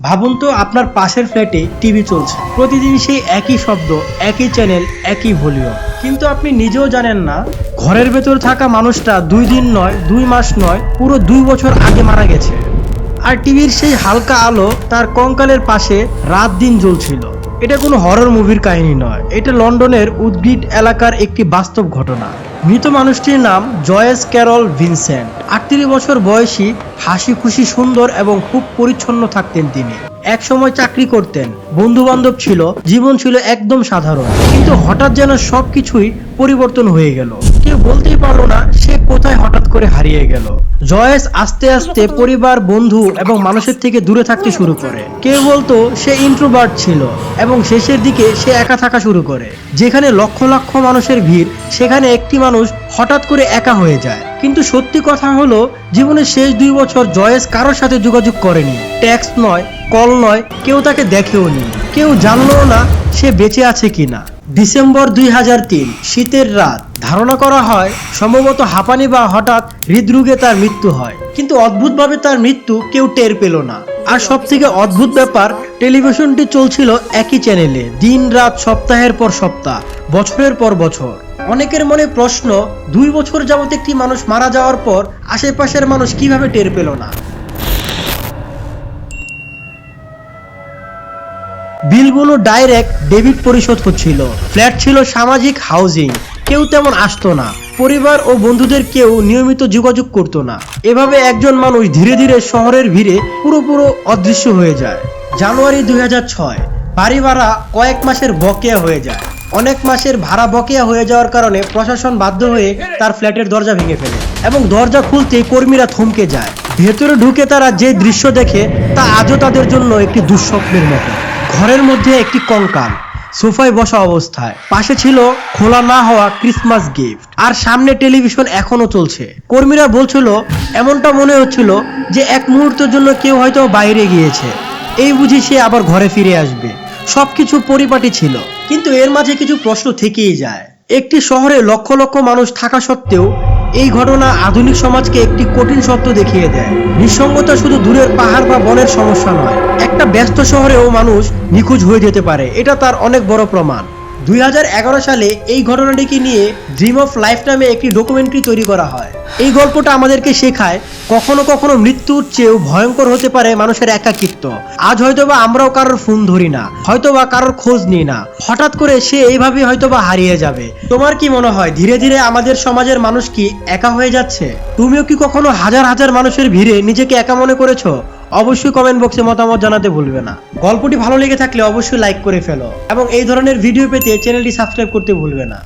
ভাবুন তো আপনার পাশের ফ্ল্যাটে টিভি চলছে। প্রতিদিন সেই একই শব্দ, একই চ্যানেল একই ভলিউম কিন্তু আপনি নিজেও জানেন না, ঘরের ভেতর থাকা মানুষটা দুই দিন নয়, দুই মাস নয়, পুরো দুই বছর আগে মারা গেছে। আর টিভির সেই হালকা আলো তার কঙ্কালের পাশে রাত দিন জ্বলছিল। এটা কোনো হরর মুভির কাহিনী নয়। এটা লন্ডনের উদ্ভিদ এলাকার একটি বাস্তব ঘটনা। মৃত মানুষটির নাম জয়েস ক্যারল ভিনসেন্ট। আটত্রিশ বছর বয়সী হাসি খুশি সুন্দর এবং খুব পরিচ্ছন্ন থাকতেন তিনি। এক সময় চাকরি করতেন। বন্ধু বান্ধব ছিল, জীবন ছিল একদম সাধারণ। কিন্তু হঠাৎ যেন সবকিছুই পরিবর্তন হয়ে গেল। কেউ বলতেই পারল না সে কোথায় হঠাৎ করে হারিয়ে গেল। জয়েস আস্তে আস্তে পরিবার, বন্ধু এবং মানুষের থেকে দূরে থাকতে শুরু করে। কেউ বলতো সে ইন্ট্রোবার্ট ছিল এবং শেষের দিকে সে একা থাকা শুরু করে। যেখানে লক্ষ লক্ষ মানুষের ভিড়, সেখানে একটি মানুষ হঠাৎ করে একা হয়ে যায়। কিন্তু সত্যি কথা হলো, জীবনের শেষ দুই বছর জয়েস কারোর সাথে যোগাযোগ করেনি। ট্যাক্স নয়, কল নয়, কেউ তাকে দেখেও নি। কেউ জানলো না সে বেঁচে আছে কিনা। ডিসেম্বর দুই হাজার তিন, শীতের রাত। ধারণা করা হয়, সম্ভবত হাঁপানি বা হঠাৎ হৃদরোগে তার মৃত্যু হয়। কিন্তু অদ্ভুতভাবে তার মৃত্যু কেউ টের পেল না। আর সব থেকে অদ্ভুত ব্যাপার, টেলিভিশনটি চলছিল একই চ্যানেলে, দিন, রাত, সপ্তাহের পর সপ্তাহ, বছরের পর বছর। অনেকের মনে প্রশ্ন, দুই বছর যাবত একটি মানুষ মারা যাওয়ার পর আশেপাশের মানুষ কীভাবে টের পেল না? বিলগুলো ডাইরেক্ট ডেবিট পরিশোধ হচ্ছিল। ফ্ল্যাট ছিল সামাজিক হাউজিং কেউ তেমন আসতো না। পরিবার ও বন্ধুদের কেউ নিয়মিত যোগাযোগ করতো না। এভাবে একজন মানুষ ধীরে ধীরে শহরের ভিড়ে পুরোপুরো অদৃশ্য হয়ে যায়। জানুয়ারি দুই বাড়ি ভাড়া কয়েক মাসের বকেয়া হয়ে যায়। অনেক মাসের ভাড়া বকেয়া হয়ে যাওয়ার কারণে প্রশাসন বাধ্য হয়ে তার ফ্ল্যাটের দরজা ভেঙে ফেলে এবং দরজা খুলতেই কর্মীরা থমকে যায়। ভেতরে ঢুকে তারা যে দৃশ্য দেখে তা আজও তাদের জন্য একটি দুঃস্বপ্নের মতো। ঘরের মধ্যে একটি কঙ্কাল সোফায় বসা অবস্থায়। পাশে ছিল খোলা না হওয়া ক্রিসমাস গিফট আর সামনে টেলিভিশন এখনও চলছে। কর্মীরা বলছিল, এমনটা মনে হচ্ছিল যে এক মুহূর্তের জন্য কেউ হয়তো বাইরে গিয়েছে। এই বুঝি সে আবার ঘরে ফিরে আসবে। সবকিছু পরিপাটি ছিল। কিন্তু এর মাঝে কিছু প্রশ্ন থেকেই যায়। একটি শহরে লক্ষ লক্ষ মানুষ থাকা সত্ত্বেও এই ঘটনা আধুনিক সমাজকে একটি কঠিন সত্য দেখিয়ে দেয়। নিঃসঙ্গতা শুধু দূরের পাহাড় বা বনের সমস্যা নয়, একটা ব্যস্ত শহরেও মানুষ নিখোঁজ হয়ে যেতে পারে, এটা তার অনেক বড় প্রমাণ। দুই হাজার এগারো সালে এই ঘটনাটিকে নিয়ে ড্রিম অফ লাইফ নামে একটি ডকুমেন্টারি তৈরি করা হয়। এই গল্পটা আমাদেরকে শেখায় কখনো কখনো মৃত্যুর চেয়েও ভয়ঙ্কর হতে পারে মানুষের একাকিত্ব। আজ হয়তোবা আমরাও কারোর ফোন ধরি না, হয়তোবা কারোর খোঁজ নিই না। হঠাৎ করে সে এইভাবে হয়তোবা হারিয়ে যাবে। তোমার কি মনে হয়, ধীরে ধীরে আমাদের সমাজের মানুষ কি একা হয়ে যাচ্ছে? তুমিও কি কখনো হাজার হাজার মানুষের ভিড়ে নিজেকে একা মনে করেছ? অবশ্যই কমেন্ট বক্সে মতামত জানাতে ভুলবে না। গল্পটি ভালো লেগে থাকলে অবশ্যই লাইক করে ফেলো এবং এই ধরনের ভিডিও পেতে চ্যানেলটি সাবস্ক্রাইব করতে ভুলবে না।